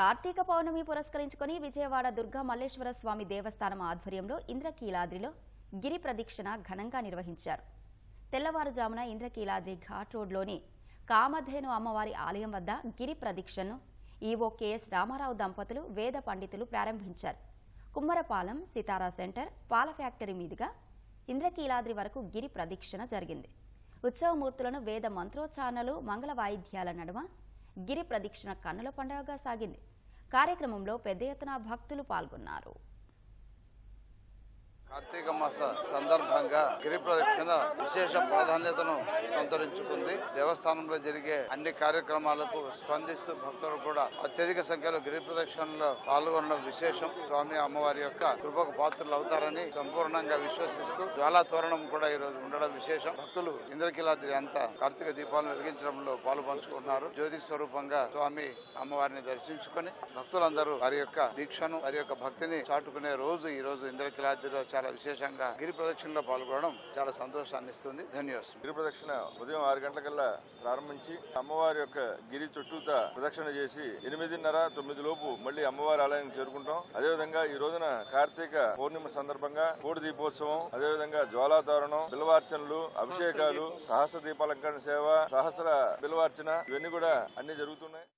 కార్తీక పౌర్ణమి పురస్కరించుకొని విజయవాడ దుర్గా మల్లేశ్వర స్వామి దేవస్థానం ఆధ్వర్యంలో ఇంద్రకీలాద్రిలో గిరి ప్రదక్షిణ ఘనంగా నిర్వహించారు. తెల్లవారుజామున ఇంద్రకీలాద్రి ఘాట్ రోడ్లోని కామధేను అమ్మవారి ఆలయం వద్ద గిరి ప్రదక్షిణను ఈవో కెఎస్ రామారావు దంపతులు వేద పండితులు ప్రారంభించారు. కుమ్మరపాలెం సితారా సెంటర్ పాల ఫ్యాక్టరీ మీదుగా ఇంద్రకీలాద్రి వరకు గిరి ప్రదక్షిణ జరిగింది. ఉత్సవమూర్తులను వేద మంత్రోచ్చారణలు మంగళ వాయిద్యాల నడుమ గిరి ప్రదక్షిణ కన్నుల పండుగగా సాగింది. కార్యక్రమంలో పెద్ద ఎత్తున భక్తులు పాల్గొన్నారు. కార్తీక మాస సందర్భంగా గిరి ప్రదక్షిణ విశేష ప్రాధాన్యతను సంతరించుకుంది. దేవస్థానంలో జరిగే అన్ని కార్యక్రమాలకు స్పందిస్తూ భక్తులు కూడా అత్యధిక సంఖ్యలో గిరి ప్రదక్షిణలో పాల్గొనడం విశేషం. స్వామి అమ్మవారి యొక్క కృపకు పాత్రలు అవుతారని సంపూర్ణంగా విశ్వసిస్తూ జ్వాలా తోరణం కూడా ఈ రోజు ఉండడం విశేషం. భక్తులు ఇంద్రకీలాద్రి అంతా కార్తీక దీపాలను వెలిగించడంలో పాలు పంచుకున్నారు జ్యోతి స్వరూపంగా స్వామి అమ్మవారిని దర్శించుకొని భక్తులందరూ వారి యొక్క దీక్షను వారి యొక్క భక్తిని చాటుకునే రోజు ఈ రోజు ఇంద్రకీలాద్రిలో చాలా విశేషంగా గిరి ప్రదక్షిణలో పాల్గొనడం చాలా సంతోషాన్ని ఇస్తుంది. ధన్యవాదం గిరి ప్రదక్షిణ ఉదయం ఆరు గంటలకల్లా ప్రారంభించి అమ్మవారి యొక్క గిరి చుట్టూత ప్రదక్షిణ చేసి ఎనిమిదిన్నర తొమ్మిది లోపు మళ్ళీ అమ్మవారి ఆలయానికి చేరుకుంటాం. అదేవిధంగా ఈ రోజున కార్తీక పౌర్ణిమ సందర్భంగా కోడి దీపోత్సవం అదేవిధంగా జ్వాలాతారణం బిల్వార్చనలు అభిషేకాలు సహస్ర దీపాలంకరణ సేవ సహస్ర బిల్వార్చన ఇవన్నీ కూడా అన్ని జరుగుతున్నాయి.